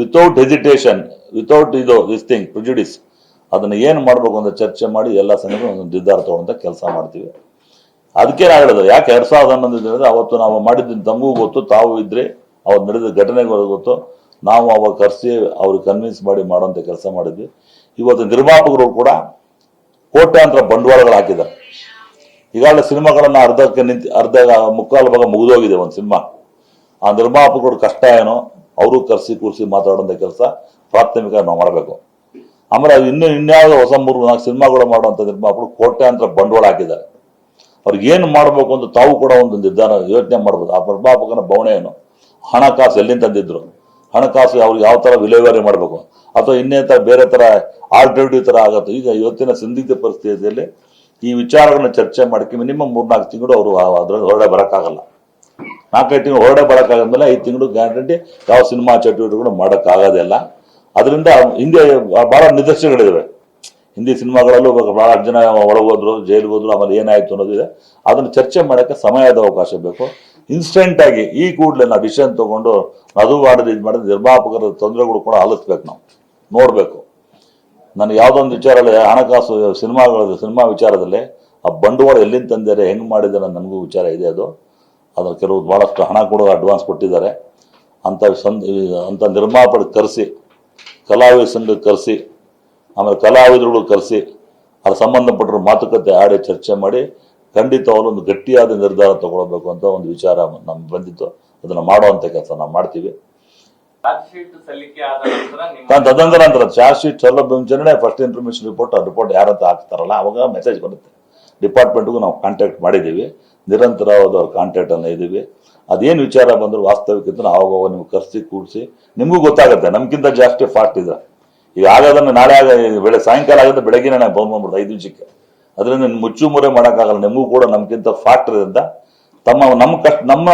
Without hesitation without ಇದು this thing prejudice ಅದನ್ನು ಏನು ಮಾಡಬೇಕು ಅಂತ ಚರ್ಚೆ ಮಾಡಿ ಎಲ್ಲ ಸಂಗತಿ ಒಂದು ನಿರ್ಧಾರ ತಗೊಂಡಂತ ಕೆಲಸ ಮಾಡ್ತೀವಿ. ಅದಕ್ಕೆ ನಾ ಹೇಳೋದು ಯಾಕೆ ಎರಡು ಸಾವಿರದ ಹನ್ನೊಂದು ಹೇಳಿದ್ರೆ ಅವತ್ತು ನಾವು ಮಾಡಿದ್ದು ತಮಗೂ ಗೊತ್ತು, ತಾವು ಇದ್ರೆ ಅವ್ರು ನಡೆದ ಘಟನೆಗಳು ಗೊತ್ತು. ನಾವು ಅವಾಗ ಕರೆಸಿ ಅವ್ರಿಗೆ ಕನ್ವಿನ್ಸ್ ಮಾಡಿ ಮಾಡುವಂತ ಕೆಲಸ ಮಾಡಿದ್ವಿ. ಇವತ್ತು ನಿರ್ಮಾಪಕರು ಕೂಡ ಕೋಟ್ಯಾಂತರ ಬಂಡವಾಳಗಳು ಹಾಕಿದ್ದಾರೆ. ಈಗಾಗಲೇ ಸಿನಿಮಾಗಳನ್ನು ಅರ್ಧಕ್ಕೆ ನಿಂತು, ಅರ್ಧ ಮುಕ್ಕಾಲು ಭಾಗ ಮುಗಿದೋಗಿದೆ ಒಂದು ಸಿನಿಮಾ. ಆ ನಿರ್ಮಾಪಕರು ಕಷ್ಟ ಏನೋ ಅವರು ಕರೆಸಿ ಕೂರಿಸಿ ಮಾತಾಡುವಂಥ ಕೆಲಸ ಪ್ರಾಥಮಿಕ ನಾವು ಮಾಡಬೇಕು. ಆಮೇಲೆ ಅದು ಇನ್ನೂ ಇನ್ಯಾವುದೋ ಹೊಸ ಮೂರು ನಾಲ್ಕು ಸಿನಿಮಾಗಳು ಮಾಡುವಂಥ ನಿರ್ಮಾಪಕರು ಕೋಟ್ಯಾಂತರ ಬಂಡವಾಳ ಹಾಕಿದ್ದಾರೆ. ಅವ್ರಿಗೆ ಏನು ಮಾಡಬೇಕು ಅಂತ ತಾವು ಕೂಡ ಒಂದು ನಿರ್ಧಾರ, ಯೋಚನೆ ಮಾಡ್ಬೋದು. ಆ ನಿರ್ಮಾಪಕನ ಬವಣೆ ಏನು? ಹಣಕಾಸು ಎಲ್ಲಿಂದ ತಂದಿದ್ರು? ಹಣಕಾಸು ಅವ್ರಿಗೆ ಯಾವ ತರ ವಿಲೇವಾರಿ ಮಾಡಬೇಕು? ಅಥವಾ ಇನ್ನೇ ಥರ ಬೇರೆ ತರ ಆಲ್ಟರ್ನೇಟಿವ್ ತರ ಆಗುತ್ತೆ? ಈಗ ಇವತ್ತಿನ ಸಂದಿಗ್ಧ ಪರಿಸ್ಥಿತಿಯಲ್ಲಿ ಈ ವಿಚಾರಗಳನ್ನ ಚರ್ಚೆ ಮಾಡಕ್ಕೆ ಮಿನಿಮಮ್ ಮೂರ್ನಾಲ್ಕು ತಿಂಗಳು ಅವರು ಅದರಲ್ಲಿ ಹೊರಗಡೆ ಬರೋಕ್ಕಾಗಲ್ಲ. ನಾಲ್ಕೈದು ತಿಂಗಳು ಹೊರಡೆ ಬರೋಕ್ಕಾಗದ್ಮೇಲೆ ಐದು ತಿಂಗಳು ಗ್ಯಾರಂಟಿ ಯಾವ ಸಿನಿಮಾ ಚಟುವಟಿಕೆಗಳು ಮಾಡೋಕ್ಕಾಗೋದಿಲ್ಲ. ಅದರಿಂದ ಹಿಂದೆ ಭಾಳ ನಿದರ್ಶನಗಳಿದ್ದಾವೆ ಹಿಂದಿ ಸಿನಿಮಾಗಳಲ್ಲೂ ಭಾಳ ಜನ ಒಳಗೆ ಹೋದ್ರು, ಜೈಲಿಗೆ ಹೋದ್ರು, ಆಮೇಲೆ ಏನಾಯ್ತು ಅನ್ನೋದಿದೆ ಅದನ್ನು ಚರ್ಚೆ ಮಾಡೋಕ್ಕೆ ಸಮಯದ ಅವಕಾಶ ಬೇಕು. ಇನ್ಸ್ಟೆಂಟಾಗಿ ಈ ಕೂಡಲೇ ನಾವು ಡಿಸಿಷನ್ ತಗೊಂಡು ಅದು ಮಾಡಿದ್ರೆ ಇದು ಮಾಡಿದ್ರೆ ನಿರ್ಮಾಪಕರ ತೊಂದರೆಗಳು ಕೂಡ ಆಲಿಸ್ಬೇಕು ನಾವು. ನೋಡಬೇಕು. ನನಗೆ ಯಾವುದೊಂದು ವಿಚಾರದಲ್ಲಿ ಹಣಕಾಸು ಸಿನಿಮಾಗಳ, ಸಿನಿಮಾ ವಿಚಾರದಲ್ಲಿ ಆ ಬಂಡವಾಳ ಎಲ್ಲಿಂದ ತಂದಿದ್ದಾರೆ, ಹೆಂಗೆ ಮಾಡಿದ್ದಾರೆ ನನಗೂ ವಿಚಾರ ಇದೆ ಅದು. ಅದ್ರ ಕೆಲವು ಭಾಳಷ್ಟು ಹಣ ಕೂಡ ಅಡ್ವಾನ್ಸ್ ಕೊಟ್ಟಿದ್ದಾರೆ. ಅಂಥ ಸಂದ್ ಅಂಥ ನಿರ್ಮಾಪಕ ಕರೆಸಿ ಕಲಾವಿದ ಸಂಘ ಕರೆಸಿ ಆಮೇಲೆ ಕಲಾವಿದರುಗಳು ಕರೆಸಿ ಅದ್ರ ಸಂಬಂಧಪಟ್ಟರು ಮಾತುಕತೆ ಆಡಿ ಚರ್ಚೆ ಮಾಡಿ ಖಂಡಿತ ಒಂದು ಗಟ್ಟಿಯಾದ ನಿರ್ಧಾರ ತಗೊಳ್ಬೇಕು ಅಂತ ಒಂದು ವಿಚಾರ ನಮ್ಗೆ ಬಂದಿತ್ತು. ಅದನ್ನು ಮಾಡುವಂಥ ಕೆಲಸ ನಾವು ಮಾಡ್ತೀವಿ. ತದಂತರ ಶೀಟ್ ಸಲ್ಲಿಕೆ ಆದ ನಂತರ ನಿಮ್ಮ ತದನಂತರ ನಂತರ ಚಾರ್ಜ್ ಶೀಟ್ ಸೌಲಭ್ಯ ಮುಂಚೆನೇ ಫಸ್ಟ್ ಇನ್ಫಾರ್ಮೇಶನ್ ರಿಪೋರ್ಟ್ ರಿಪೋರ್ಟ್ ಯಾರಂತ ಹಾಕ್ತಾರಲ್ಲ ಅವಾಗ ಮೆಸೇಜ್ ಬರುತ್ತೆ. ಡಿಪಾರ್ಟ್ಮೆಂಟ್ಗೂ ನಾವು ಕಾಂಟ್ಯಾಕ್ಟ್ ಮಾಡಿದ್ದೀವಿ. ನಿರಂತರವಾದ ಅವ್ರ ಕಾಂಟ್ಯಾಕ್ಟ್ ಅನ್ನ ಇದ್ದೀವಿ. ಅದೇನು ವಿಚಾರ ಬಂದ್ರು ವಾಸ್ತವಿಕ ನಾವು ಅವಾಗ ನಿಮ್ಗೆ ಕರೆಸಿ, ಕೂಡಿಸಿ, ನಿಮಗೂ ಗೊತ್ತಾಗುತ್ತೆ. ನಮ್ಗಿಂತ ಜಾಸ್ತಿ ಫಾಸ್ಟ್ ಇದೆ ಈಗ ಆಗೋದನ್ನ ನಾಳೆ ಆಗ ಬೆಳೆ, ಸಾಯಂಕಾಲ ಆಗೋದು ಬೆಳಗ್ಗೆನೇ ನಾನು ಬಂದ್ ಬಂದ್ಬಿಡ್ತು ಐದು ನಿಮಿಷಕ್ಕೆ. ಅದರಿಂದ ಮುಚ್ಚು ಮುರೆ ಮಾಡೋಕ್ಕಾಗಲ್ಲ. ನಿಮಗೂ ಕೂಡ ನಮ್ಗಿಂತ ಫಾಸ್ಟ್ ಇರೋದ್ರಿಂದ ತಮ್ಮ ನಮ್ಮ ಕಷ್ಟ, ನಮ್ಮ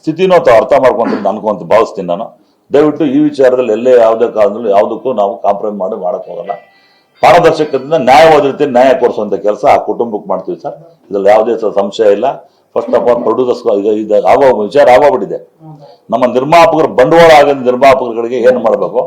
ಸ್ಥಿತಿನೂ ತಾವು ಅರ್ಥ ಮಾಡ್ಕೊಂತ ಅನ್ಕೊಂತ ಭಾವಿಸ್ತೀನಿ ನಾನು. ದಯವಿಟ್ಟು ಈ ವಿಚಾರದಲ್ಲಿ ಎಲ್ಲೇ ಯಾವುದೇ ಕಾಲದಲ್ಲೂ ಯಾವುದಕ್ಕೂ ನಾವು ಕಾಂಪ್ರಮೈಸ್ ಮಾಡಿ ಮಾಡಕ್ ಹೋಗಲ್ಲ. ಪಾರದರ್ಶಕದಿಂದ ನ್ಯಾಯವಾದ ರೀತಿ ನ್ಯಾಯ ಕೊಡಿಸುವಂತ ಕೆಲಸ ಆ ಕುಟುಂಬಕ್ಕೆ ಮಾಡ್ತೀವಿ ಸರ್. ಇದ್ರಲ್ಲಿ ಯಾವುದೇ ಸಹ ಸಂಶಯ ಇಲ್ಲ. ಫಸ್ಟ್ ಆಫ್ ಆಲ್ ಪ್ರೊಡ್ಯೂಸರ್ಸ್ ಆಗೋ ವಿಚಾರ ಆಗೋಗ್ಬಿಟ್ಟಿದೆ. ನಮ್ಮ ನಿರ್ಮಾಪಕರು ಬಂಡವಾಳ ಆಗಿದ್ದ ನಿರ್ಮಾಪಕರುಗಳಿಗೆ ಏನು ಮಾಡಬೇಕು?